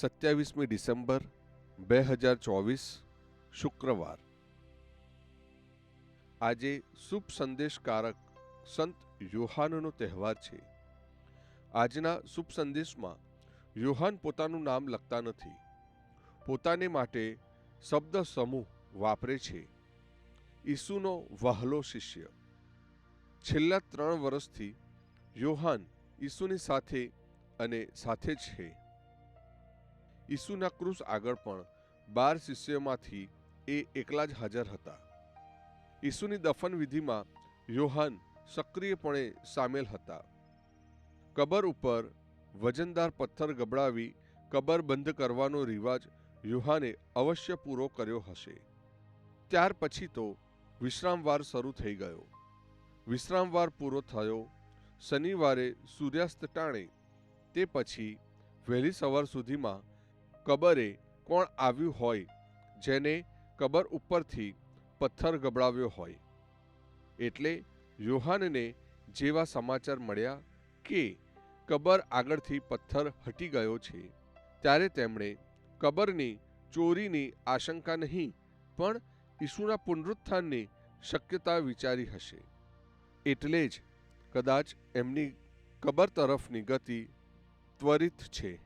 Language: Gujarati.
સત્યાવીસમી ડિસેમ્બર બે હજાર ચોવીસ, શુક્રવાર. આજે શુભ સંદેશકારક સંત યોહાનનો તહેવાર છે. આજના શુભ સંદેશમાં યોહાન પોતાનું નામ લખતા નથી. પોતાને માટે શબ્દ સમૂહ વાપરે છે. ઈસુનો વહલો શિષ્ય. છેલ્લા ત્રણ વર્ષથી યોહાન ઈસુની સાથે અને સાથે છે. ઈસુના ક્રુસ આગળ પણ બાર શિષ્યોમાંથી એ એકલા જ હાજર હતા. ઈસુની દફન વિધિમાં યોહાન સક્રિયપણે સામેલ હતા. કબર ઉપર વજનદાર પથ્થર ગબડાવી કબર બંધ કરવાનો રિવાજ યુહાને અવશ્ય પૂરો કર્યો હશે. ત્યાર પછી તો વિશ્રામવાર શરૂ થઈ ગયો. વિશ્રામવાર પૂરો થયો. શનિવારે સૂર્યાસ્ત ટાણે તે પછી વહેલી સવાર સુધીમાં કબરે કોણ આવ્યું હોય, જેને કબર ઉપરથી પથ્થર ગબડાવ્યો હોય. એટલે યોહાનને જેવા સમાચાર મળ્યા કે કબર આગળથી પથ્થર હટી ગયો છે, ત્યારે તેમણે કબરની ચોરીની આશંકા નહીં, પણ ઈસુના પુનરુત્થાનની શક્યતા વિચારી હશે. એટલે જ કદાચ એમની કબર તરફની ગતિ ત્વરિત છે.